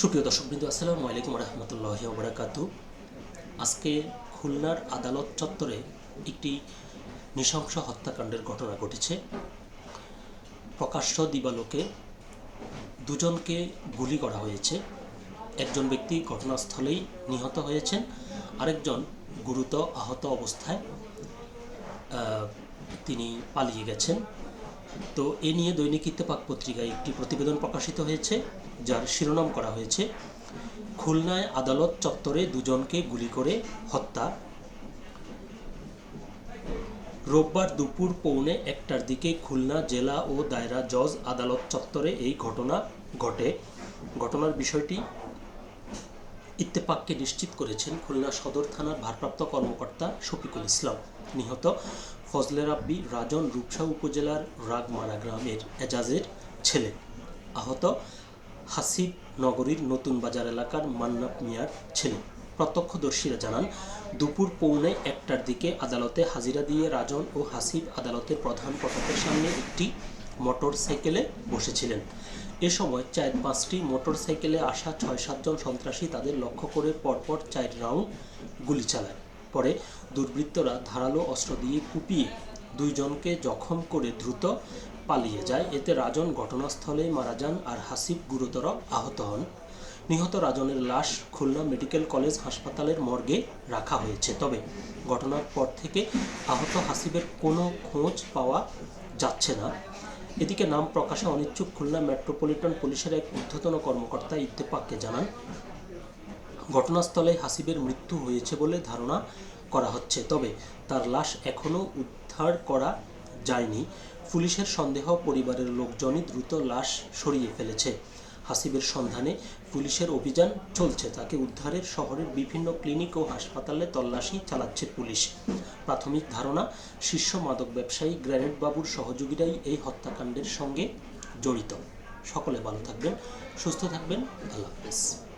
সুপ্রিয় দর্শকবৃন্দ আসসালামু আলাইকুম রহমতুল্লাহ ওবরাকাতু আজকে খুলনার আদালত চত্বরে একটি নৃশংস হত্যাকাণ্ডের ঘটনা ঘটেছে। প্রকাশ্য দিবালোকে দুজনকে গুলি করা হয়েছে। একজন ব্যক্তি ঘটনাস্থলেই নিহত হয়েছেন, আরেকজন গুরুতর আহত অবস্থায় তিনি পালিয়ে গেছেন। তো এ নিয়ে দৈনিক ইত্তেফাক পত্রিকায় একটি প্রতিবেদন প্রকাশিত হয়েছে, যার শিরোনাম করা হয়েছে, খুলনায় আদালত চত্বরে দুজনকে গুলি করে হত্যা। রোববার দুপুর পৌনে একটার দিকে খুলনা জেলা ও দায়রা জজ আদালত চত্বরে এই ঘটনা ঘটে। ঘটনার বিষয়টি ইত্তেফাককে নিশ্চিত করেছেন খুলনা সদর থানার ভারপ্রাপ্ত কর্মকর্তা শফিকুল ইসলাম। নিহত ফজলে রাব্বি রাজন রূপসা উপজেলার রাগমারা গ্রামের এজাজের ছেলে। আহত হাসিব নগরীর নতুন বাজার এলাকার মান্নাপ মিয়ার ছেলে। প্রত্যক্ষদর্শীরা জানান, দুপুর পৌনে একটার দিকে আদালতে হাজিরা দিয়ে রাজন ও হাসিব আদালতের প্রধান ফটকের সামনে একটি মোটর সাইকেলে বসেছিলেন। এ সময় চার পাঁচটি মোটর সাইকেলে আসা ছয় সাতজন সন্ত্রাসী তাদের লক্ষ্য করে পরপর চার রাউন্ড গুলি চালায়। পরে দুর্বৃত্তরা ধারালো অস্ত্র দিয়ে কুপিয়ে দুইজনকে জখম করে দ্রুত পালিয়ে যায়। এতে রাজন ঘটনাস্থলে মারা যান আর হাসিব গুরুতর আহত হন। নিহত রাজনের লাশ খুলনা মেডিকেল কলেজ হাসপাতালের মর্গে রাখা হয়েছে। তবে ঘটনার পর থেকে আহত হাসিবের কোনো খোঁজ পাওয়া যাচ্ছে না। এদিকে নাম প্রকাশে অনিচ্ছুক খুলনা মেট্রোপলিটন পুলিশের এক ঊর্ধ্বতন কর্মকর্তা ইত্তেফাককে জানান ঘটনাস্থলে হাসিবের মৃত্যু হয়েছে বলে ধারণা করা হচ্ছে। তবে তার লাশ এখনও উদ্ধার করা যায়নি। পুলিশের সন্দেহ, পরিবারের লোকজনই দ্রুত লাশ সরিয়ে ফেলেছে। হাসিবের সন্ধানে পুলিশের অভিযান চলছে। তাকে উদ্ধারের শহরের বিভিন্ন ক্লিনিক ও হাসপাতালে তল্লাশি চালাচ্ছে পুলিশ। প্রাথমিক ধারণা, শীর্ষ মাদক ব্যবসায়ী গ্র্যানেট বাবুর সহযোগীরাই এই হত্যাকাণ্ডের সঙ্গে জড়িত। সকলে ভালো থাকবেন, সুস্থ থাকবেন। আল্লাহ হাফেজ।